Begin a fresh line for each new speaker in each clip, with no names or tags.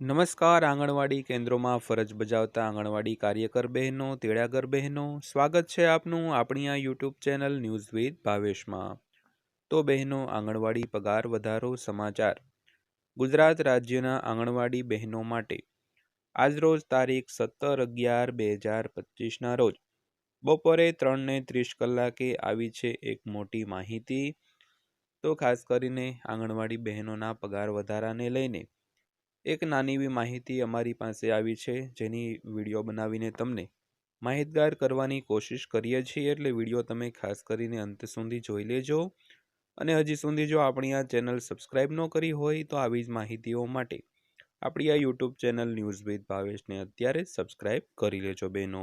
નમસ્કાર, આંગણવાડી કેન્દ્રોમાં ફરજ બજાવતા આંગણવાડી કાર્યકર બહેનો, તેડાગર બહેનો, સ્વાગત છે આપનું આપણી આ યુટ્યુબ ચેનલ ન્યૂઝ વિથ ભાવેશમાં. તો બહેનો, આંગણવાડી પગાર વધારો સમાચાર. ગુજરાત રાજ્યના આંગણવાડી બહેનો માટે આજરોજ તારીખ સત્તર અગિયાર બે હજાર પચીસના રોજ બપોરે ત્રણને ત્રીસ કલાકે આવી છે એક મોટી માહિતી. તો ખાસ કરીને આંગણવાડી બહેનોના પગાર વધારાને લઈને એક નાની એવી માહિતી અમારી પાસે આવી છે, જેની વીડિયો બનાવીને તમને માહિતગાર કરવાની કોશિશ કરીએ છીએ, એટલે વીડિયો તમે ખાસ કરીને અંત સુધી જોઈ લેજો. અને હજી સુધી જો આપણી આ ચેનલ સબસ્ક્રાઈબ ન કરી હોય, તો આવી જ માહિતીઓ માટે આપણી આ યુટ્યુબ ચેનલ ન્યૂઝ વિથ ભાવેશને અત્યારે સબસ્ક્રાઈબ કરી લેજો બહેનો.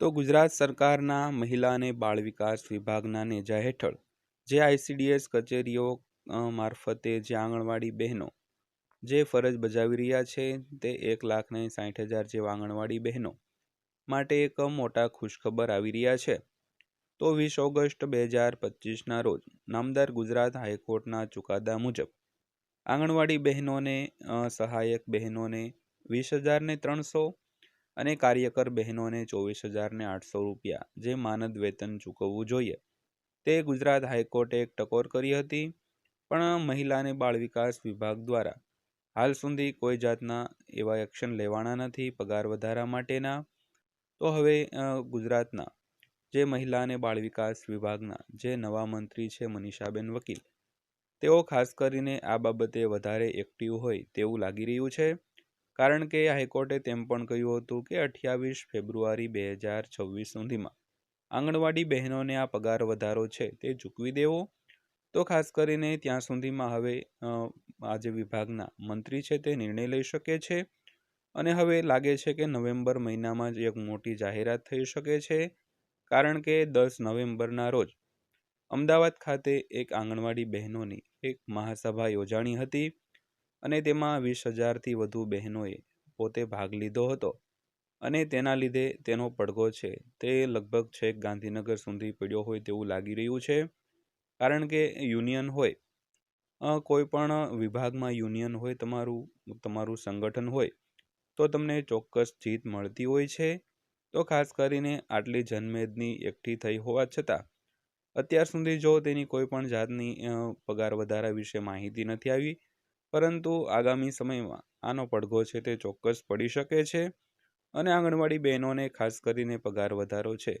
તો ગુજરાત સરકારના મહિલા અને બાળ વિકાસ વિભાગના નેજા હેઠળ જે આઈસીડીએસ કચેરીઓ મારફતે જે આંગણવાડી બહેનો જે ફરજ બજાવી રહ્યા છે તે એક લાખને સાઠ હજાર જેવા આંગણવાડી બહેનો માટે એક મોટા ખુશખબર આવી રહ્યા છે. તો વીસ ઓગસ્ટ બે હજાર પચીસના રોજ નામદાર ગુજરાત હાઈકોર્ટના ચુકાદા મુજબ આંગણવાડી બહેનોને સહાયક બહેનોને વીસ હજારને ત્રણસો અને કાર્યકર બહેનોને ચોવીસ હજારને આઠસો રૂપિયા જે માનદ વેતન ચૂકવવું જોઈએ. તે ગુજરાત હાઈકોર્ટે એક ટકોર કરી હતી, પણ મહિલા અને બાળ વિકાસ વિભાગ દ્વારા હાલ સુધી કોઈ જાતના એવા એક્શન લેવાના નથી પગાર વધારા માટેના. તો હવે ગુજરાતના જે મહિલા અને બાળ વિકાસ વિભાગના જે નવા મંત્રી છે મનીષાબેન વકીલ, તેઓ ખાસ કરીને આ બાબતે વધારે એક્ટિવ હોય તેવું લાગી રહ્યું છે. કારણ કે હાઈકોર્ટે તેમ પણ કહ્યું હતું કે અઠ્યાવીસ ફેબ્રુઆરી બે હજાર છવ્વીસ સુધીમાં આંગણવાડી બહેનોને આ પગાર વધારો છે તે ચૂકવી દેવો. તો ખાસ કરીને ત્યાં સુધીમાં હવે આ જે વિભાગના મંત્રી છે તે નિર્ણય લઈ શકે છે અને હવે લાગે છે કે નવેમ્બર મહિનામાં જ એક મોટી જાહેરાત થઈ શકે છે, કારણ કે દસ નવેમ્બરના રોજ અમદાવાદ ખાતે એક આંગણવાડી બહેનોની એક મહાસભા યોજાણી હતી અને તેમાં વીસ હજારથી વધુ બહેનોએ પોતે ભાગ લીધો હતો અને તેના લીધે તેનો પડઘો છે તે લગભગ છેક ગાંધીનગર સુધી પડ્યો હોય તેવું લાગી રહ્યું છે, કારણ કે યુનિયન હોય કોઈ પણ વિભાગમાં યુનિયન હોય, તમારું તમારું સંગઠન હોય, તો તમને ચોક્કસ જીત મળતી હોય છે. તો ખાસ કરીને આટલી જનમેદની એકઠી થઈ હોવા છતાં, અત્યાર સુધી જો તેની કોઈ પણ જાતની પગાર વધારા વિશે માહિતી નથી આવી, પરંતુ આગામી સમયમાં આનો પડઘો છે તે ચોક્કસ પડી શકે છે અને આંગણવાડી બહેનોને ખાસ કરીને પગાર વધારો છે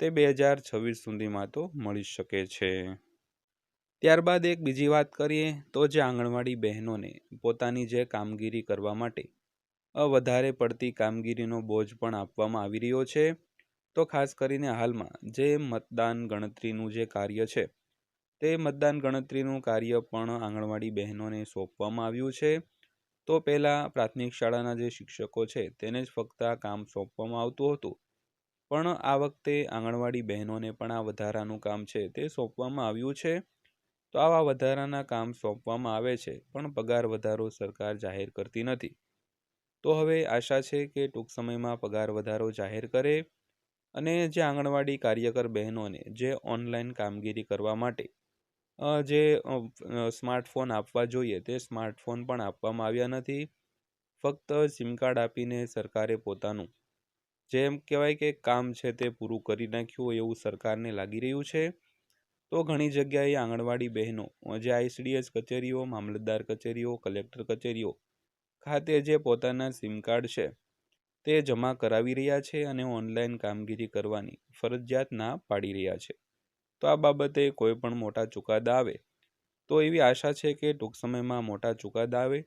તે બે હજાર છવ્વીસ સુધીમાં તો મળી શકે છે. ત્યારબાદ એક બીજી વાત કરીએ તો જે આંગણવાડી બહેનોને પોતાની જે કામગીરી કરવા માટે વધારે પડતી કામગીરીનો બોજ પણ આપવામાં આવી રહ્યો છે, તો ખાસ કરીને હાલમાં જે મતદાન ગણતરીનું જે કાર્ય છે, તે મતદાન ગણતરીનું કાર્ય પણ આંગણવાડી બહેનોને સોંપવામાં આવ્યું છે. તો પહેલાં પ્રાથમિક શાળાના જે શિક્ષકો છે તેને જ ફક્ત આ કામ સોંપવામાં આવતું હતું. પણ આ વખતે આંગણવાડી બહેનોને પણ આ વધારાનું કામ છે તે સોંપવામાં આવ્યું છે. તો આવા વધારાના કામ સોંપવામાં આવે છે, પણ પગાર વધારો સરકાર જાહેર કરતી નથી. તો હવે આશા છે કે ટૂંક સમયમાં પગાર વધારો જાહેર કરે અને જે આંગણવાડી કાર્યકર બહેનોને જે ઓનલાઈન કામગીરી કરવા માટે જે સ્માર્ટફોન આપવા જોઈએ તે સ્માર્ટફોન પણ આપવામાં આવ્યા નથી. ફક્ત સિમ કાર્ડ આપીને સરકારે પોતાનું જેમ કહેવાય કે કામ છે તે પૂરું કરી નાખ્યું એવું સરકારને લાગી રહ્યું છે. તો ઘણી જગ્યાએ આંગણવાડી બહેનો, જે આઈસીડીએસ કચેરીઓ, મામલતદાર કચેરીઓ, કલેક્ટર કચેરીઓ ખાતે જે પોતાના સિમ કાર્ડ છે તે જમા કરાવી રહ્યા છે અને ઓનલાઈન કામગીરી કરવાની ફરજિયાત ના પાડી રહ્યા છે. તો આ બાબતે કોઈ પણ મોટા ચુકાદા આવે તો એવી આશા છે કે ટૂંક સમયમાં મોટા ચુકાદા આવે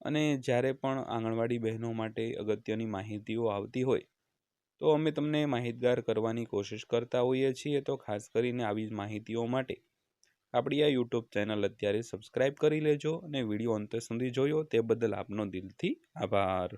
અને જ્યારે પણ આંગણવાડી બહેનો માટે અગત્યની માહિતીઓ આવતી હોય તો અમે તમને માહિતગાર કરવાની કોશિશ કરતા હોઈએ છીએ તો ખાસ કરીને આવી માહિતીઓ માટે. આપણી આ યુટ્યુબ ચેનલ અત્યારે સબસ્ક્રાઈબ કરી લેજો અને વીડિયો અંત સુધી જોયો તે બદલ આપનો દિલથી આભાર.